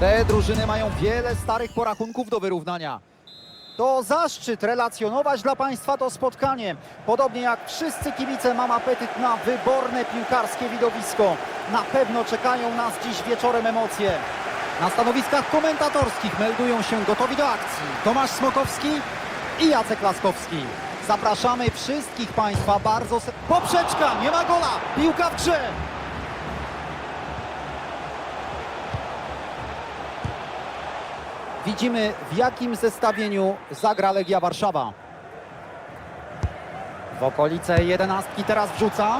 Te drużyny mają wiele starych porachunków do wyrównania. To zaszczyt relacjonować dla Państwa to spotkanie. Podobnie jak wszyscy kibice mam apetyt na wyborne piłkarskie widowisko. Na pewno czekają nas dziś wieczorem emocje. Na stanowiskach komentatorskich meldują się gotowi do akcji Tomasz Smokowski i Jacek Laskowski. Zapraszamy wszystkich Państwa bardzo... Poprzeczka, nie ma gola, piłka w grze. Widzimy w jakim zestawieniu zagra Legia Warszawa. W okolice jedenastki teraz wrzuca.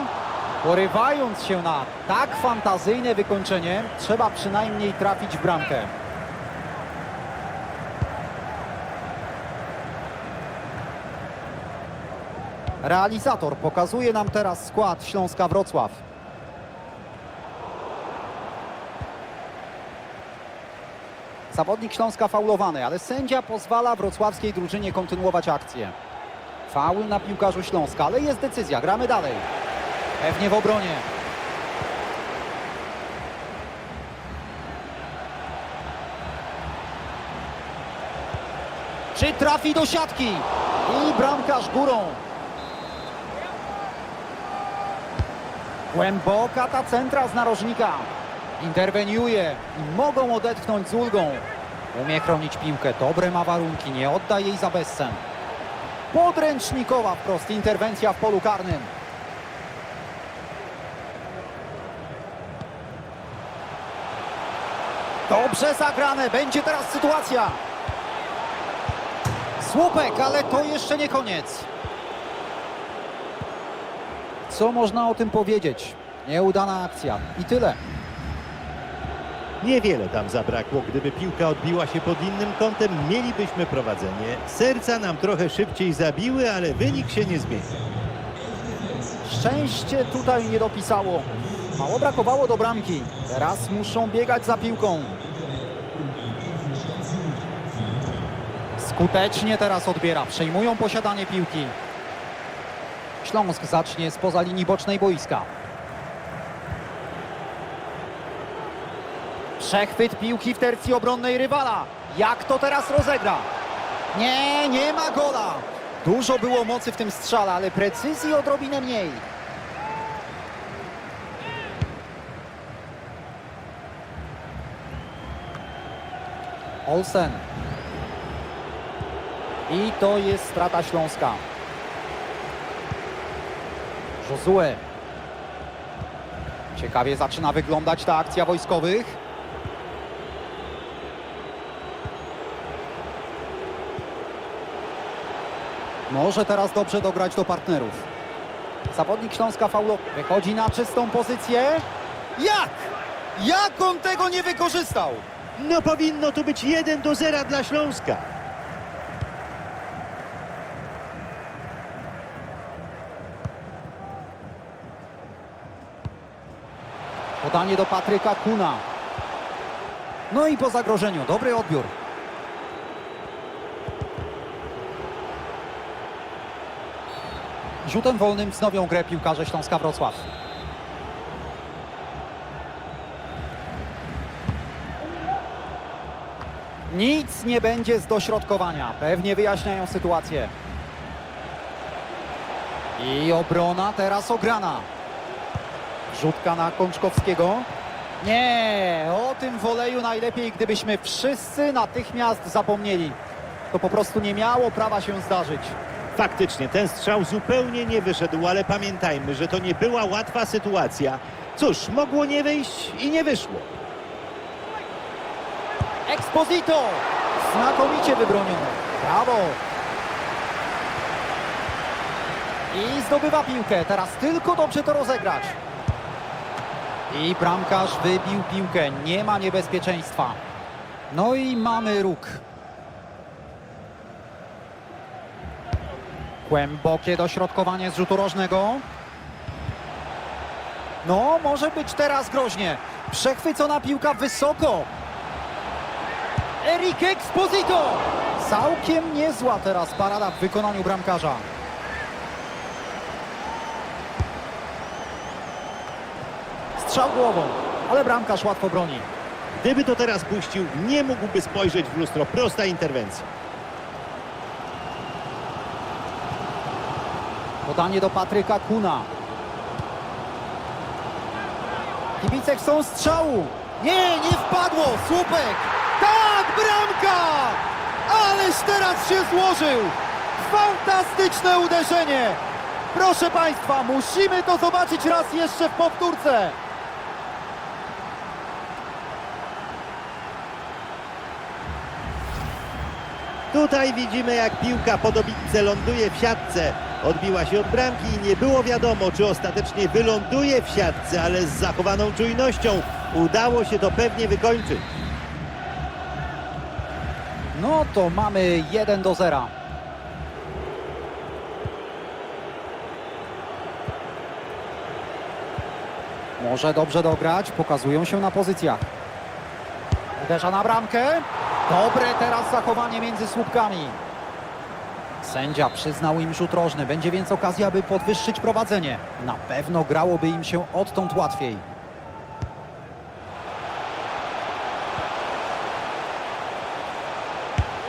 Porywając się na tak fantazyjne wykończenie, trzeba przynajmniej trafić w bramkę. Realizator pokazuje nam teraz skład Śląska Wrocław. Zawodnik Śląska faulowany, ale sędzia pozwala wrocławskiej drużynie kontynuować akcję. Faul na piłkarzu Śląska, ale jest decyzja, gramy dalej. Pewnie w obronie. Czy trafi do siatki? I bramkarz górą. Głęboka ta centra z narożnika. Interweniuje i mogą odetchnąć z ulgą. Umie chronić piłkę, dobre ma warunki, nie odda jej za bezcen. Podręcznikowa wprost interwencja w polu karnym. Dobrze zagrane, będzie teraz sytuacja. Słupek, ale to jeszcze nie koniec. Co można o tym powiedzieć? Nieudana akcja i tyle. Niewiele tam zabrakło. Gdyby piłka odbiła się pod innym kątem, mielibyśmy prowadzenie. Serca nam trochę szybciej zabiły, ale wynik się nie zmienił. Szczęście tutaj nie dopisało. Mało brakowało do bramki. Teraz muszą biegać za piłką. Skutecznie teraz odbiera. Przejmują posiadanie piłki. Śląsk zacznie spoza linii bocznej boiska. Przechwyt piłki w tercji obronnej rywala. Jak to teraz rozegra? Nie, nie ma gola. Dużo było mocy w tym strzale, ale precyzji odrobinę mniej. Olsen. I to jest strata Śląska. Josue. Ciekawie zaczyna wyglądać ta akcja wojskowych. Może teraz dobrze dograć do partnerów. Zawodnik Śląska Faulo wychodzi na czystą pozycję. Jak? Jak on tego nie wykorzystał? No powinno tu być 1 do 0 dla Śląska. Podanie do Patryka Kuna. No i po zagrożeniu, dobry odbiór. Rzutem wolnym wznowią grę piłkarze Śląska Wrocław. Nic nie będzie z dośrodkowania. Pewnie wyjaśniają sytuację. I obrona teraz ograna. Rzutka na Kączkowskiego. Nie, o tym woleju najlepiej, gdybyśmy wszyscy natychmiast zapomnieli. To po prostu nie miało prawa się zdarzyć. Faktycznie, ten strzał zupełnie nie wyszedł, ale pamiętajmy, że to nie była łatwa sytuacja. Cóż, mogło nie wyjść i nie wyszło. Exposito! Znakomicie wybronione. Brawo! I zdobywa piłkę. Teraz tylko dobrze to rozegrać. I bramkarz wybił piłkę. Nie ma niebezpieczeństwa. No i mamy róg. Głębokie dośrodkowanie z rzutu rożnego. No, może być teraz groźnie. Przechwycona piłka wysoko. Erik Exposito! Całkiem niezła teraz parada w wykonaniu bramkarza. Strzał głową, ale bramkarz łatwo broni. Gdyby to teraz puścił, nie mógłby spojrzeć w lustro. Prosta interwencja. Podanie do Patryka Kuna. Kibice chcą strzału. Nie, nie wpadło. Słupek. Tak, bramka! Ależ teraz się złożył. Fantastyczne uderzenie. Proszę Państwa, musimy to zobaczyć raz jeszcze w powtórce. Tutaj widzimy, jak piłka po dobitce ląduje w siatce. Odbiła się od bramki i nie było wiadomo, czy ostatecznie wyląduje w siatce, ale z zachowaną czujnością udało się to pewnie wykończyć. No to mamy 1 do 0. Może dobrze dograć, pokazują się na pozycjach. Uderza na bramkę. Dobre teraz zachowanie między słupkami. Sędzia przyznał im rzut rożny. Będzie więc okazja, aby podwyższyć prowadzenie. Na pewno grałoby im się odtąd łatwiej.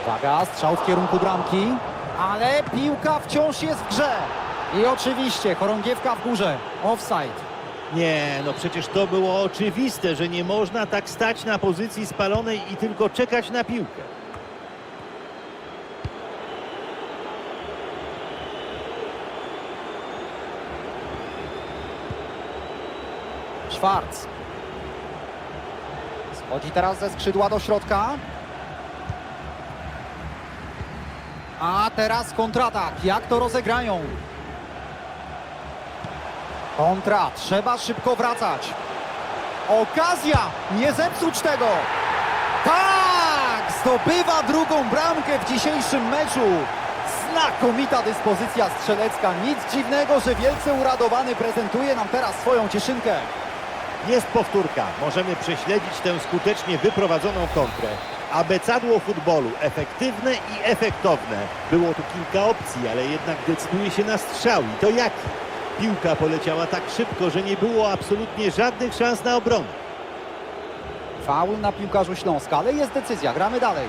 Uwaga, strzał w kierunku bramki, ale piłka wciąż jest w grze. I oczywiście chorągiewka w górze, offside. Nie, no przecież to było oczywiste, że nie można tak stać na pozycji spalonej i tylko czekać na piłkę. Schwarz. Schodzi teraz ze skrzydła do środka. A teraz kontratak. Jak to rozegrają? Kontra. Trzeba szybko wracać. Okazja. Nie zepsuć tego. Tak! Zdobywa drugą bramkę w dzisiejszym meczu. Znakomita dyspozycja strzelecka. Nic dziwnego, że wielce uradowany prezentuje nam teraz swoją cieszynkę. Jest powtórka. Możemy prześledzić tę skutecznie wyprowadzoną kontrę. Abecadło futbolu. Efektywne i efektowne. Było tu kilka opcji, ale jednak decyduje się na strzał. I to jaki? Piłka poleciała tak szybko, że nie było absolutnie żadnych szans na obronę. Faul na piłkarzu Śląska, ale jest decyzja, gramy dalej.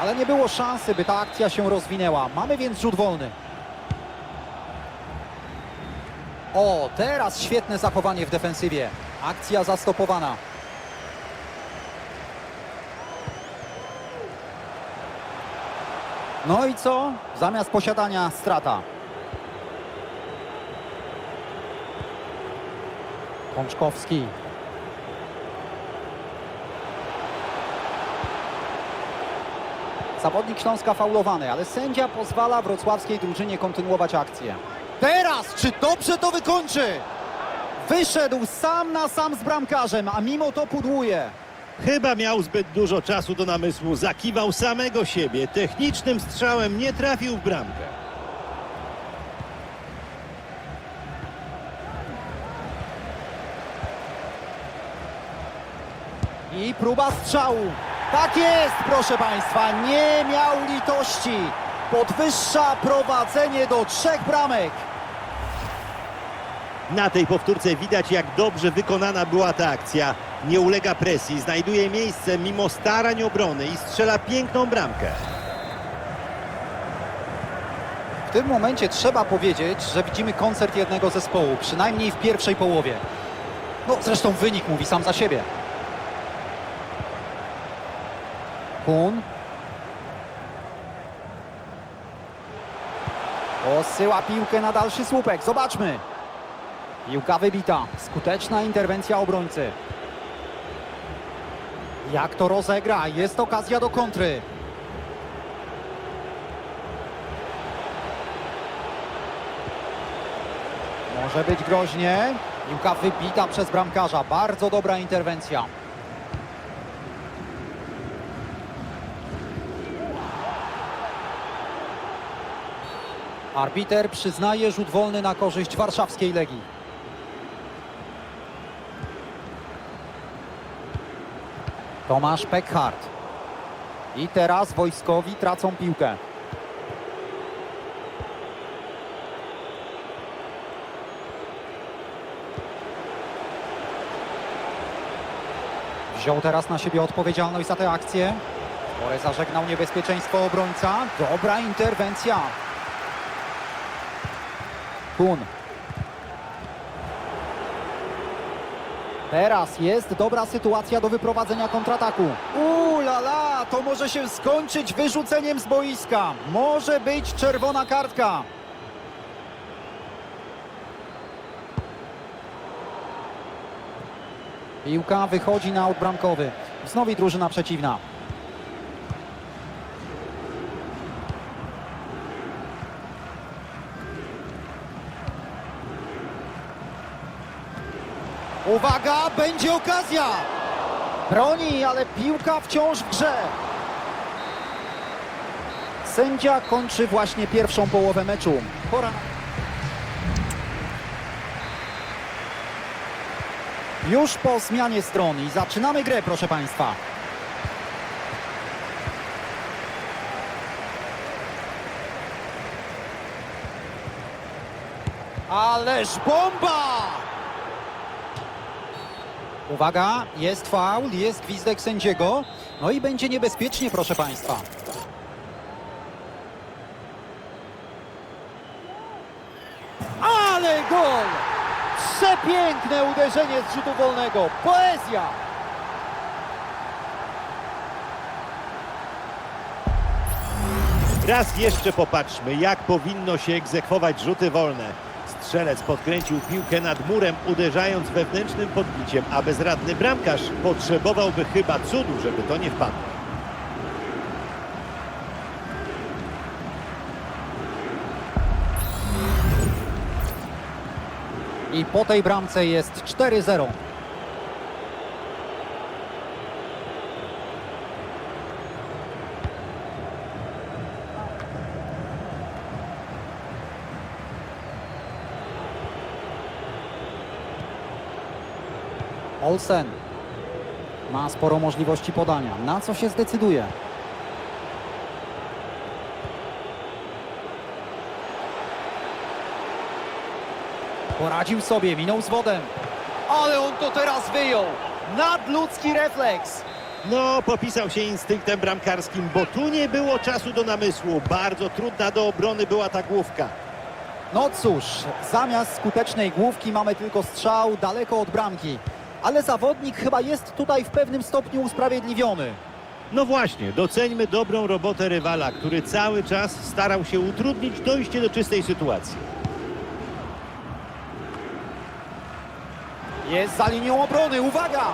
Ale nie było szansy, by ta akcja się rozwinęła. Mamy więc rzut wolny. O, teraz świetne zachowanie w defensywie. Akcja zastopowana. No i co? Zamiast posiadania strata. Pączkowski. Zawodnik Śląska faulowany, ale sędzia pozwala wrocławskiej drużynie kontynuować akcję. Teraz, czy dobrze to wykończy? Wyszedł sam na sam z bramkarzem, a mimo to pudłuje. Chyba miał zbyt dużo czasu do namysłu. Zakiwał samego siebie. Technicznym strzałem nie trafił w bramkę. I próba strzału. Tak jest, proszę Państwa, nie miał litości. Podwyższa prowadzenie do trzech bramek. Na tej powtórce widać, jak dobrze wykonana była ta akcja. Nie ulega presji, znajduje miejsce mimo starań obrony i strzela piękną bramkę. W tym momencie trzeba powiedzieć, że widzimy koncert jednego zespołu, przynajmniej w pierwszej połowie. No zresztą wynik mówi sam za siebie. Kun. Posyła piłkę na dalszy słupek. Zobaczmy. Piłka wybita. Skuteczna interwencja obrońcy. Jak to rozegra? Jest okazja do kontry. Może być groźnie. Piłka wybita przez bramkarza. Bardzo dobra interwencja. Arbiter przyznaje rzut wolny na korzyść warszawskiej Legii. Tomasz Peckhardt. I teraz wojskowi tracą piłkę. Wziął teraz na siebie odpowiedzialność za tę akcję. Spore zażegnał niebezpieczeństwo obrońca. Dobra interwencja. Kun. Teraz jest dobra sytuacja do wyprowadzenia kontrataku. Uuu la la, to może się skończyć wyrzuceniem z boiska. Może być czerwona kartka. Piłka wychodzi na aut bramkowy. Znowu drużyna przeciwna. Uwaga, będzie okazja! Broni, ale piłka wciąż w grze. Sędzia kończy właśnie pierwszą połowę meczu. Pora. Już po zmianie stron i zaczynamy grę, proszę Państwa. Ależ bomba! Uwaga, jest faul, jest gwizdek sędziego. No i będzie niebezpiecznie, proszę Państwa. Ale gol! Przepiękne uderzenie z rzutu wolnego. Poezja! Raz jeszcze popatrzmy, jak powinno się egzekwować rzuty wolne. Strzelec podkręcił piłkę nad murem, uderzając wewnętrznym podbiciem, a bezradny bramkarz potrzebowałby chyba cudu, żeby to nie wpadło. I po tej bramce jest 4-0. Olsen ma sporo możliwości podania. Na co się zdecyduje? Poradził sobie, minął z wodem. Ale on to teraz wyjął. Nadludzki refleks. No, popisał się instynktem bramkarskim, bo tu nie było czasu do namysłu. Bardzo trudna do obrony była ta główka. No cóż, zamiast skutecznej główki mamy tylko strzał daleko od bramki. Ale zawodnik chyba jest tutaj w pewnym stopniu usprawiedliwiony. No właśnie, doceńmy dobrą robotę rywala, który cały czas starał się utrudnić dojście do czystej sytuacji. Jest za linią obrony, uwaga!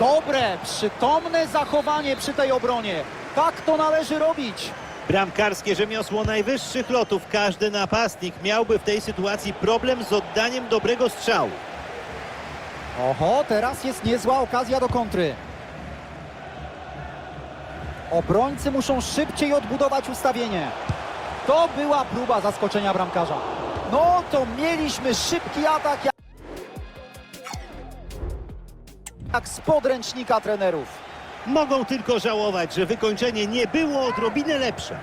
Dobre, przytomne zachowanie przy tej obronie. Tak to należy robić. Bramkarskie rzemiosło najwyższych lotów. Każdy napastnik miałby w tej sytuacji problem z oddaniem dobrego strzału. Oho, teraz jest niezła okazja do kontry. Obrońcy muszą szybciej odbudować ustawienie. To była próba zaskoczenia bramkarza. No to mieliśmy szybki atak jak- z podręcznika trenerów. Mogą tylko żałować, że wykończenie nie było odrobinę lepsze.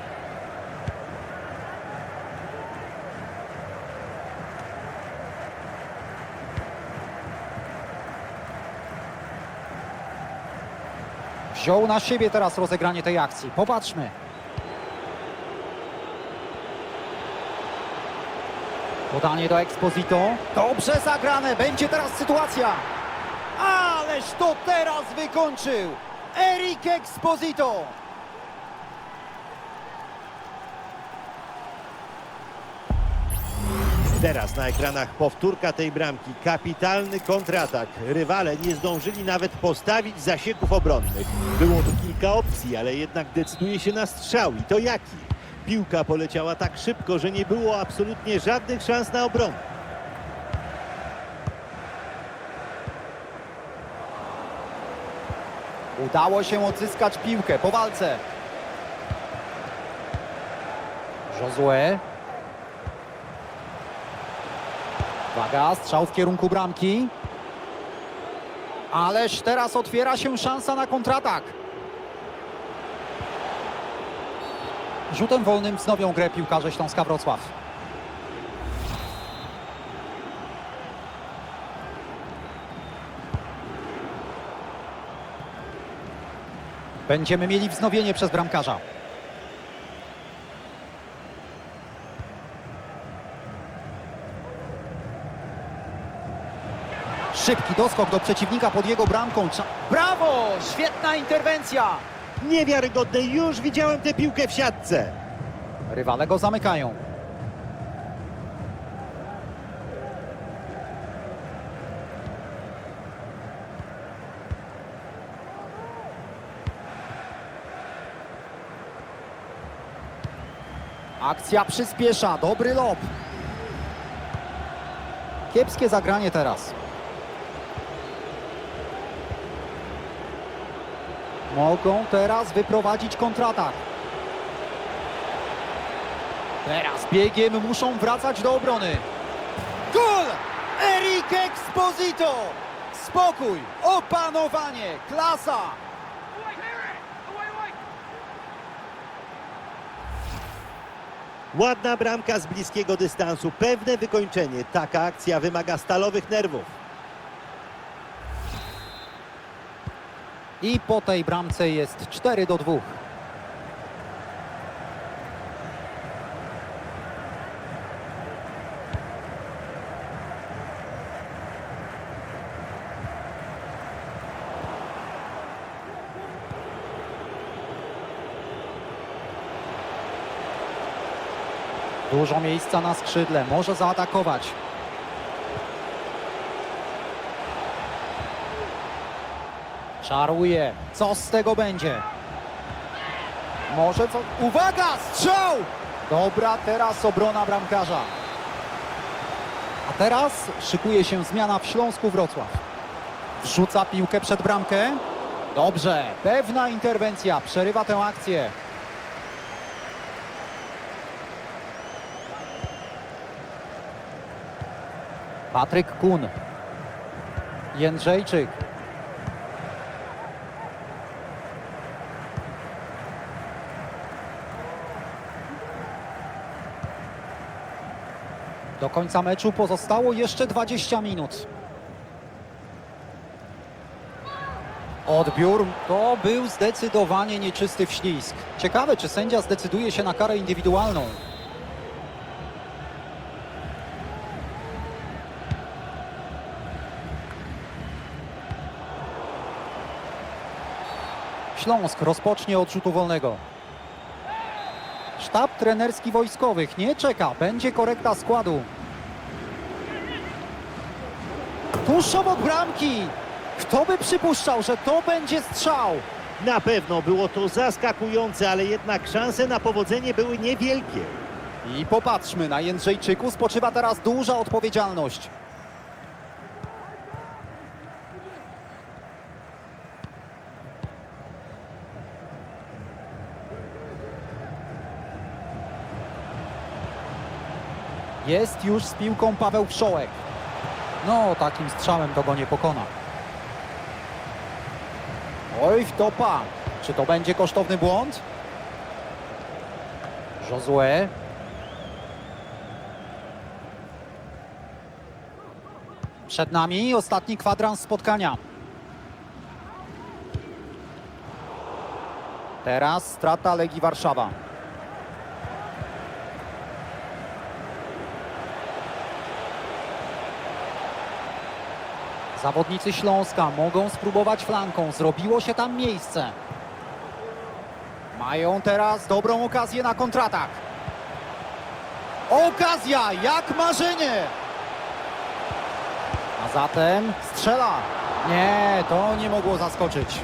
Wziął na siebie teraz rozegranie tej akcji. Popatrzmy. Podanie do Exposito. Dobrze zagrane. Będzie teraz sytuacja. Ależ to teraz wykończył. Eric Exposito. Teraz na ekranach powtórka tej bramki. Kapitalny kontratak. Rywale nie zdążyli nawet postawić zasieków obronnych. Było tu kilka opcji, ale jednak decyduje się na strzał. I to jaki? Piłka poleciała tak szybko, że nie było absolutnie żadnych szans na obronę. Udało się odzyskać piłkę po walce. Josue. Uwaga, strzał w kierunku bramki. Ależ teraz otwiera się szansa na kontratak. Rzutem wolnym wznowią grę piłkarze Śląska Wrocław. Będziemy mieli wznowienie przez bramkarza. Szybki doskok do przeciwnika pod jego bramką. Brawo! Świetna interwencja! Niewiarygodne, już widziałem tę piłkę w siatce. Rywale go zamykają. Akcja przyspiesza, dobry lob. Kiepskie zagranie teraz. Mogą teraz wyprowadzić kontratak. Teraz biegiem muszą wracać do obrony. Gol! Erik Exposito! Spokój, opanowanie, klasa! Ładna bramka z bliskiego dystansu, pewne wykończenie. Taka akcja wymaga stalowych nerwów. I po tej bramce jest 4 do 2. Dużo miejsca na skrzydle, może zaatakować. Czaruje. Co z tego będzie? Może co? Uwaga! Strzał! Dobra, teraz obrona bramkarza. A teraz szykuje się zmiana w Śląsku Wrocław. Wrzuca piłkę przed bramkę. Dobrze, pewna interwencja przerywa tę akcję. Patryk Kun. Jędrzejczyk. Do końca meczu pozostało jeszcze 20 minut. Odbiór to był zdecydowanie nieczysty wślizg. Ciekawe, czy sędzia zdecyduje się na karę indywidualną. Śląsk rozpocznie od rzutu wolnego. Sztab trenerski wojskowych nie czeka, będzie korekta składu. Tuż obok bramki! Kto by przypuszczał, że to będzie strzał? Na pewno było to zaskakujące, ale jednak szanse na powodzenie były niewielkie. I popatrzmy, na Jędrzejczyku spoczywa teraz duża odpowiedzialność. Jest już z piłką Paweł Wszołek. No, takim strzałem to go nie pokona. Oj, wtopa. Czy to będzie kosztowny błąd? Josue. Przed nami ostatni kwadrans spotkania. Teraz strata Legii Warszawa. Zawodnicy Śląska mogą spróbować flanką. Zrobiło się tam miejsce. Mają teraz dobrą okazję na kontratak. Okazja, jak marzenie! A zatem strzela. Nie, to nie mogło zaskoczyć.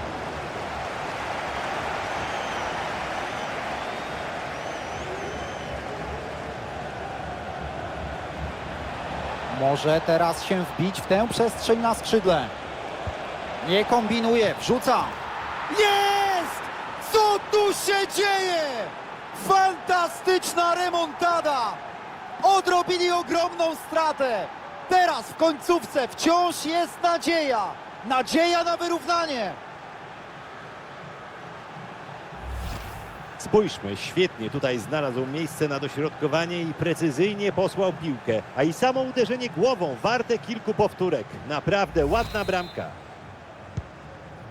Może teraz się wbić w tę przestrzeń na skrzydle. Nie kombinuje, wrzuca. Jest! Co tu się dzieje? Fantastyczna remontada! Odrobili ogromną stratę. Teraz w końcówce wciąż jest nadzieja. Nadzieja na wyrównanie. Spójrzmy, świetnie tutaj znalazł miejsce na dośrodkowanie i precyzyjnie posłał piłkę. A i samo uderzenie głową warte kilku powtórek. Naprawdę ładna bramka.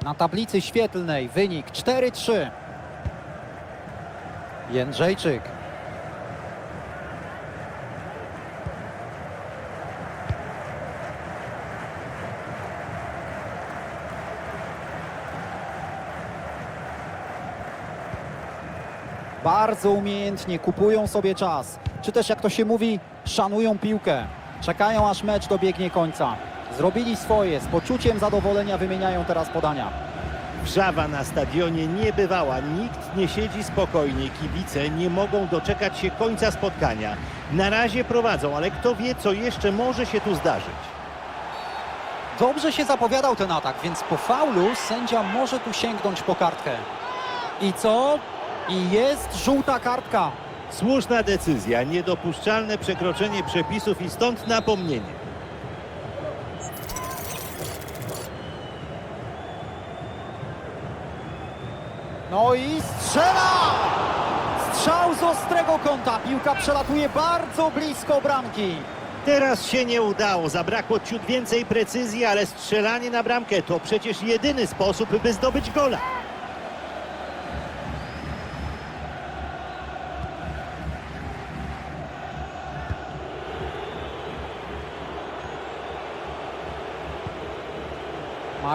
Na tablicy świetlnej wynik 4-3. Jędrzejczyk. Bardzo umiejętnie kupują sobie czas. Czy też jak to się mówi, szanują piłkę. Czekają aż mecz dobiegnie końca. Zrobili swoje, z poczuciem zadowolenia wymieniają teraz podania. Wrzawa na stadionie nie bywała, nikt nie siedzi spokojnie, kibice nie mogą doczekać się końca spotkania. Na razie prowadzą, ale kto wie, co jeszcze może się tu zdarzyć. Dobrze się zapowiadał ten atak, więc po faulu sędzia może tu sięgnąć po kartkę. I co? I jest żółta kartka. Słuszna decyzja, niedopuszczalne przekroczenie przepisów i stąd napomnienie. No i strzela! Strzał z ostrego kąta. Piłka przelatuje bardzo blisko bramki. Teraz się nie udało, zabrakło ciut więcej precyzji, ale strzelanie na bramkę to przecież jedyny sposób, by zdobyć gola.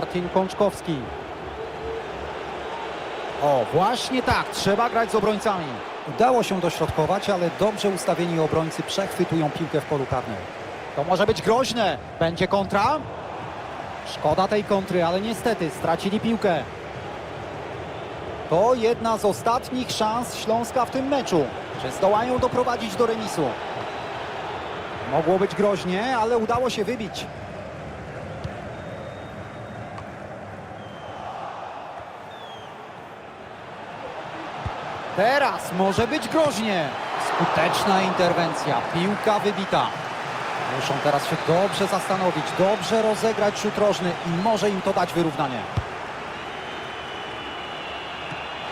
Martin Kączkowski. O, właśnie tak, trzeba grać z obrońcami. Udało się dośrodkować, ale dobrze ustawieni obrońcy przechwytują piłkę w polu karnym. To może być groźne. Będzie kontra? Szkoda tej kontry, ale niestety stracili piłkę. To jedna z ostatnich szans Śląska w tym meczu. Czy zdołają doprowadzić do remisu? Mogło być groźnie, ale udało się wybić. Teraz może być groźnie. Skuteczna interwencja. Piłka wybita. Muszą teraz się dobrze zastanowić, dobrze rozegrać rzut rożny i może im to dać wyrównanie.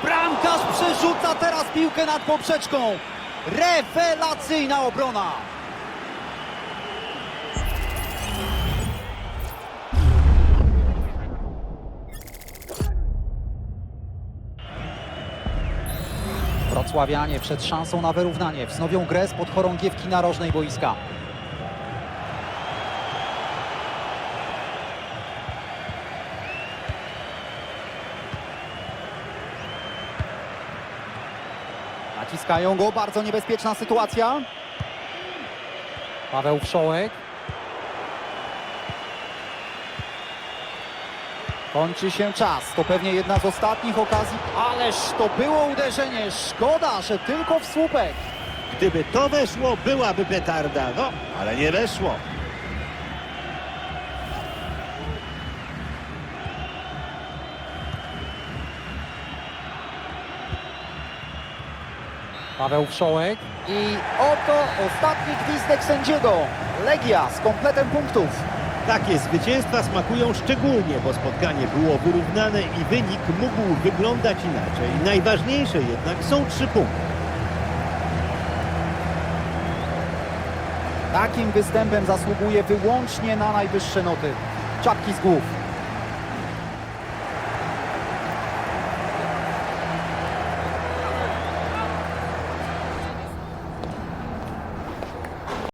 Bramkarz przerzuca teraz piłkę nad poprzeczką. Rewelacyjna obrona. Wrocławianie przed szansą na wyrównanie wznowią grę spod chorągiewki narożnej boiska. Naciskają go, bardzo niebezpieczna sytuacja. Paweł Wszołek. Kończy się czas. To pewnie jedna z ostatnich okazji. Ależ to było uderzenie. Szkoda, że tylko w słupek. Gdyby to weszło, byłaby petarda, no, ale nie weszło. Paweł Wszołek. I oto ostatni gwizdek sędziego. Legia z kompletem punktów. Takie zwycięstwa smakują szczególnie, bo spotkanie było wyrównane i wynik mógł wyglądać inaczej. Najważniejsze jednak są trzy punkty. Takim występem zasługuje wyłącznie na najwyższe noty. Czapki z głów.